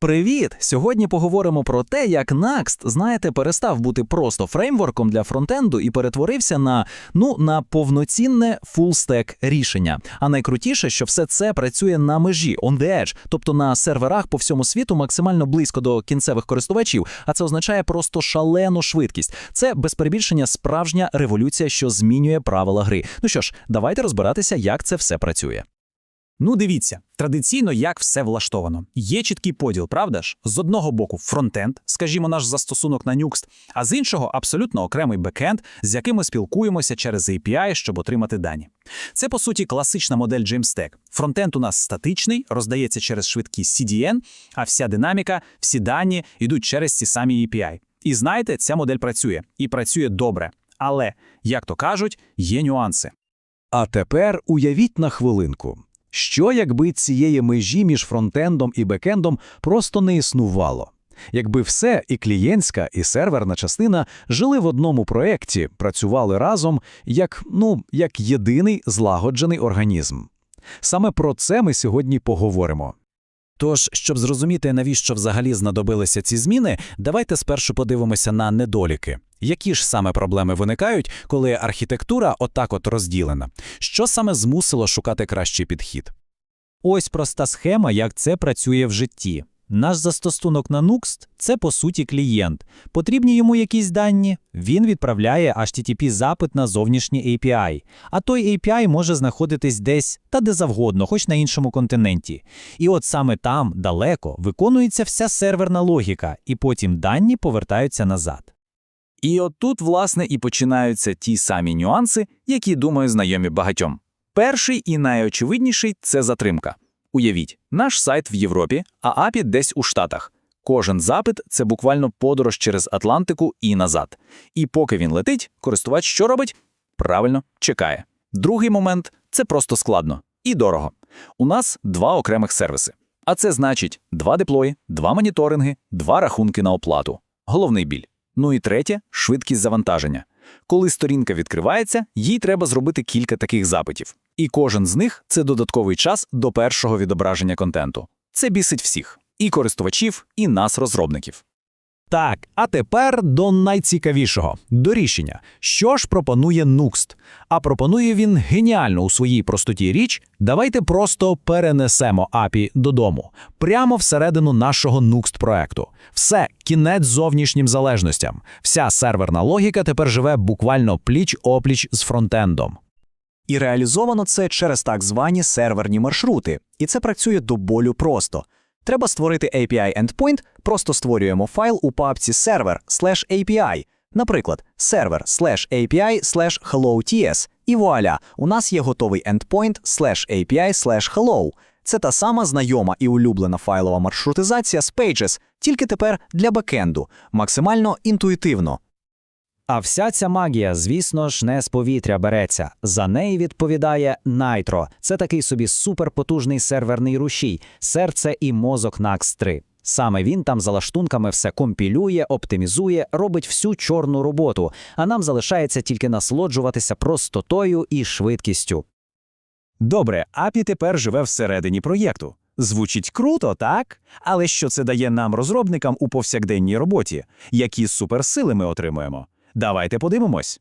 Привіт! Сьогодні поговоримо про те, як Next, знаєте, перестав бути просто фреймворком для фронтенду і перетворився на ну на повноцінне фулстек рішення. А найкрутіше, що все це працює на межі on the edge, тобто на серверах по всьому світу максимально близько до кінцевих користувачів. А це означає просто шалену швидкість. Це без перебільшення справжня революція, що змінює правила гри. Ну що ж, давайте розбиратися, як це все працює. Ну, дивіться, традиційно як все влаштовано. Є чіткий поділ, правда ж? З одного боку фронтенд, скажімо, наш застосунок на Nuxt, а з іншого абсолютно окремий бекенд, з яким ми спілкуємося через API, щоб отримати дані. Це, по суті, класична модель Jamstack. Фронтенд у нас статичний, роздається через швидкі CDN, а вся динаміка, всі дані йдуть через ці самі API. І знаєте, ця модель працює і працює добре. Але, як то кажуть, є нюанси. А тепер уявіть на хвилинку. Що якби цієї межі між фронтендом і бекендом просто не існувало? Якби все, і клієнтська, і серверна частина жили в одному проєкті, працювали разом як, ну, як єдиний злагоджений організм. Саме про це ми сьогодні поговоримо. Тож, щоб зрозуміти, навіщо взагалі знадобилися ці зміни, давайте спершу подивимося на недоліки. Які ж саме проблеми виникають, коли архітектура отак от розділена? Що саме змусило шукати кращий підхід? Ось проста схема, як це працює в житті. Наш застосунок на Nuxt – це по суті клієнт. Потрібні йому якісь дані, він відправляє HTTP-запит на зовнішній API, а той API може знаходитись десь та де завгодно, хоч на іншому континенті. І от саме там, далеко, виконується вся серверна логіка, і потім дані повертаються назад. І от тут, власне, і починаються ті самі нюанси, які, думаю, знайомі багатьом. Перший і найочевидніший це затримка. Уявіть, наш сайт в Європі, а API десь у Штатах. Кожен запит це буквально подорож через Атлантику і назад. І поки він летить, користувач що робить? Правильно, чекає. Другий момент це просто складно і дорого. У нас два окремих сервіси. А це значить два деплої, два моніторинги, два рахунки на оплату. Головний біль. Ну і третє швидкість завантаження. Коли сторінка відкривається, їй треба зробити кілька таких запитів. І кожен з них це додатковий час до першого відображення контенту. Це бісить всіх і користувачів, і нас, розробників. Так, а тепер до найцікавішого до рішення. Що ж пропонує Nuxt? А пропонує він геніально у своїй простоті річ. Давайте просто перенесемо API додому, прямо всередину нашого Nuxt проекту. Все, кінець зовнішнім залежностям. Вся серверна логіка тепер живе буквально пліч-опліч з фронтендом. І реалізовано це через так звані серверні маршрути. І це працює до болю просто. Треба створити API endpoint, просто створюємо файл у папці server slash API, наприклад, server slash API slash hello.ts, і вуаля, у нас є готовий endpoint slash API slash hello. Це та сама знайома і улюблена файлова маршрутизація з Pages, тільки тепер для бекенду, максимально інтуїтивно. А вся ця магія, звісно ж, не з повітря береться. За неї відповідає Nitro. Це такий собі суперпотужний серверний рушій, серце і мозок NAX 3. Саме він там за лаштунками все компілює, оптимізує, робить всю чорну роботу, а нам залишається тільки насолоджуватися простотою і швидкістю. Добре, API тепер живе всередині проєкту. Звучить круто, так? Але що це дає нам, розробникам, у повсякденній роботі? Які суперсили ми отримуємо? Давайте подивимось.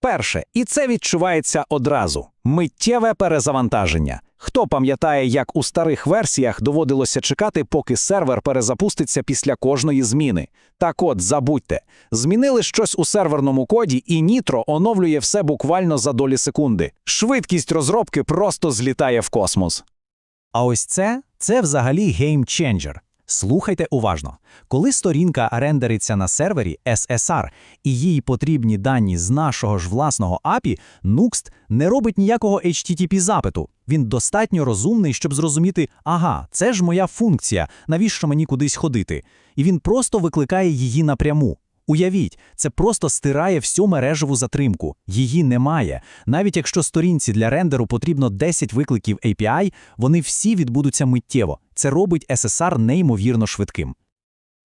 Перше, і це відчувається одразу миттєве перезавантаження. Хто пам'ятає, як у старих версіях доводилося чекати, поки сервер перезапуститься після кожної зміни? Так от, забудьте, змінили щось у серверному коді, і Nitro оновлює все буквально за долі секунди. Швидкість розробки просто злітає в космос. А ось це це взагалі геймченджер. Слухайте уважно. Коли сторінка рендериться на сервері SSR і їй потрібні дані з нашого ж власного API, Nuxt не робить ніякого HTTP-запиту. Він достатньо розумний, щоб зрозуміти, ага, це ж моя функція, навіщо мені кудись ходити. І він просто викликає її напряму. Уявіть, це просто стирає всю мережеву затримку. Її немає. Навіть якщо сторінці для рендеру потрібно 10 викликів API, вони всі відбудуться миттєво. Це робить SSR неймовірно швидким.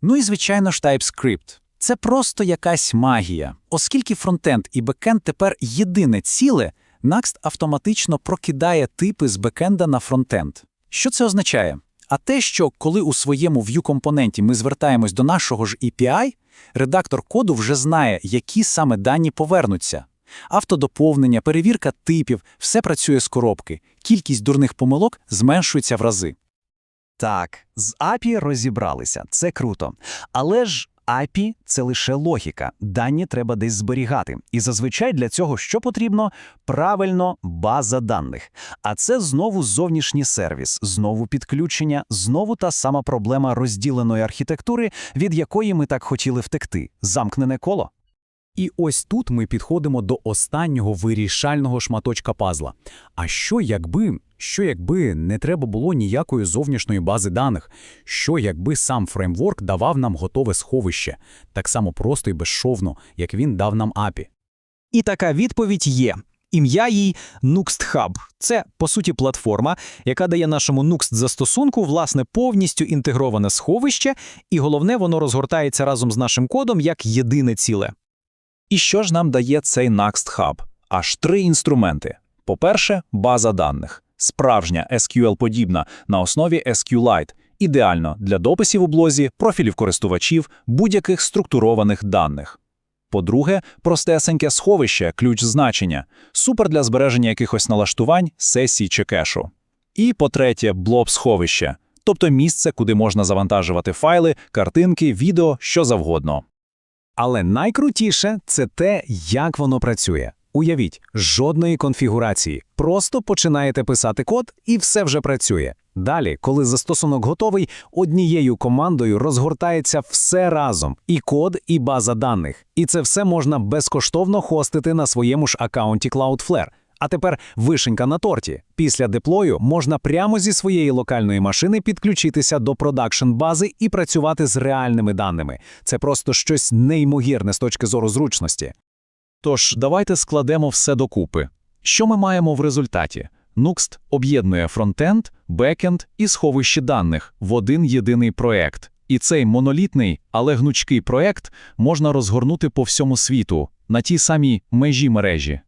Ну і звичайно ж TypeScript. Це просто якась магія. Оскільки фронтенд і бекенд тепер єдине ціле, Next автоматично прокидає типи з бекенда на фронтенд. Що це означає? А те, що коли у своєму view-компоненті ми звертаємось до нашого ж API, редактор коду вже знає, які саме дані повернуться. Автодоповнення, перевірка типів – все працює з коробки. Кількість дурних помилок зменшується в рази. Так, з API розібралися, це круто. Але ж API – це лише логіка, дані треба десь зберігати. І зазвичай для цього що потрібно? Правильно, база даних. А це знову зовнішній сервіс, знову підключення, знову та сама проблема розділеної архітектури, від якої ми так хотіли втекти. Замкнене коло. І ось тут ми підходимо до останнього вирішального шматочка пазла. А що якби, що якби не треба було ніякої зовнішньої бази даних? Що якби сам фреймворк давав нам готове сховище, так само просто і безшовно, як він дав нам API? І така відповідь є. Ім'я їй Nuxt Hub. Це, по суті, платформа, яка дає нашому Nuxt застосунку власне повністю інтегроване сховище, і головне, воно розгортається разом з нашим кодом як єдине ціле. І що ж нам дає цей Next Hub? Аж три інструменти. По-перше, база даних. Справжня SQL-подібна на основі SQLite. Ідеально для дописів у блозі, профілів користувачів, будь-яких структурованих даних. По-друге, простесеньке сховище, ключ значення. Супер для збереження якихось налаштувань, сесій чи кешу. І по-третє, блоб-сховище. Тобто місце, куди можна завантажувати файли, картинки, відео, що завгодно. Але найкрутіше це те, як воно працює. Уявіть, жодної конфігурації. Просто починаєте писати код, і все вже працює. Далі, коли застосунок готовий, однією командою розгортається все разом: і код, і база даних. І це все можна безкоштовно хостити на своєму ж аккаунті Cloudflare. А тепер вишенька на торті. Після деплою можна прямо зі своєї локальної машини підключитися до продакшн бази і працювати з реальними даними. Це просто щось неймовірне з точки зору зручності. Тож, давайте складемо все докупи. Що ми маємо в результаті? Nuxt об'єднує фронтенд, бекенд і сховище даних в один єдиний проект. І цей монолітний, але гнучкий проект можна розгорнути по всьому світу на тій самій межі мережі.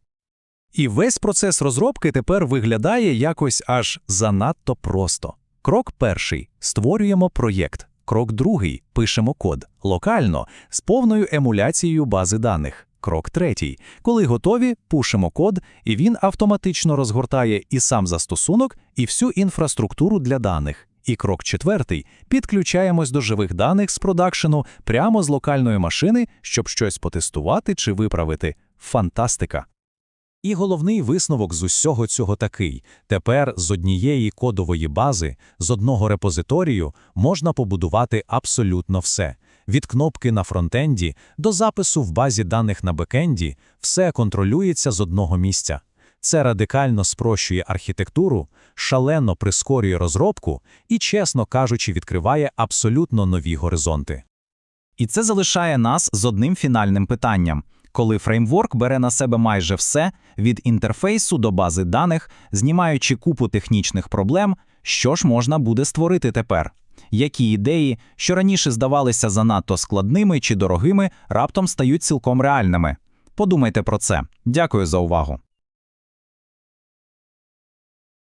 І весь процес розробки тепер виглядає якось аж занадто просто. Крок перший створюємо проєкт. Крок другий пишемо код локально з повною емуляцією бази даних. Крок третій. Коли готові, пушимо код, і він автоматично розгортає і сам застосунок, і всю інфраструктуру для даних. І крок четвертий підключаємось до живих даних з продакшену прямо з локальної машини, щоб щось потестувати чи виправити. Фантастика! І головний висновок з усього цього такий: тепер з однієї кодової бази, з одного репозиторію можна побудувати абсолютно все. Від кнопки на фронтенді до запису в базі даних на бекенді все контролюється з одного місця. Це радикально спрощує архітектуру, шалено прискорює розробку і, чесно кажучи, відкриває абсолютно нові горизонти. І це залишає нас з одним фінальним питанням. Коли фреймворк бере на себе майже все, від інтерфейсу до бази даних, знімаючи купу технічних проблем, що ж можна буде створити тепер? Які ідеї, що раніше здавалися занадто складними чи дорогими, раптом стають цілком реальними? Подумайте про це. Дякую за увагу.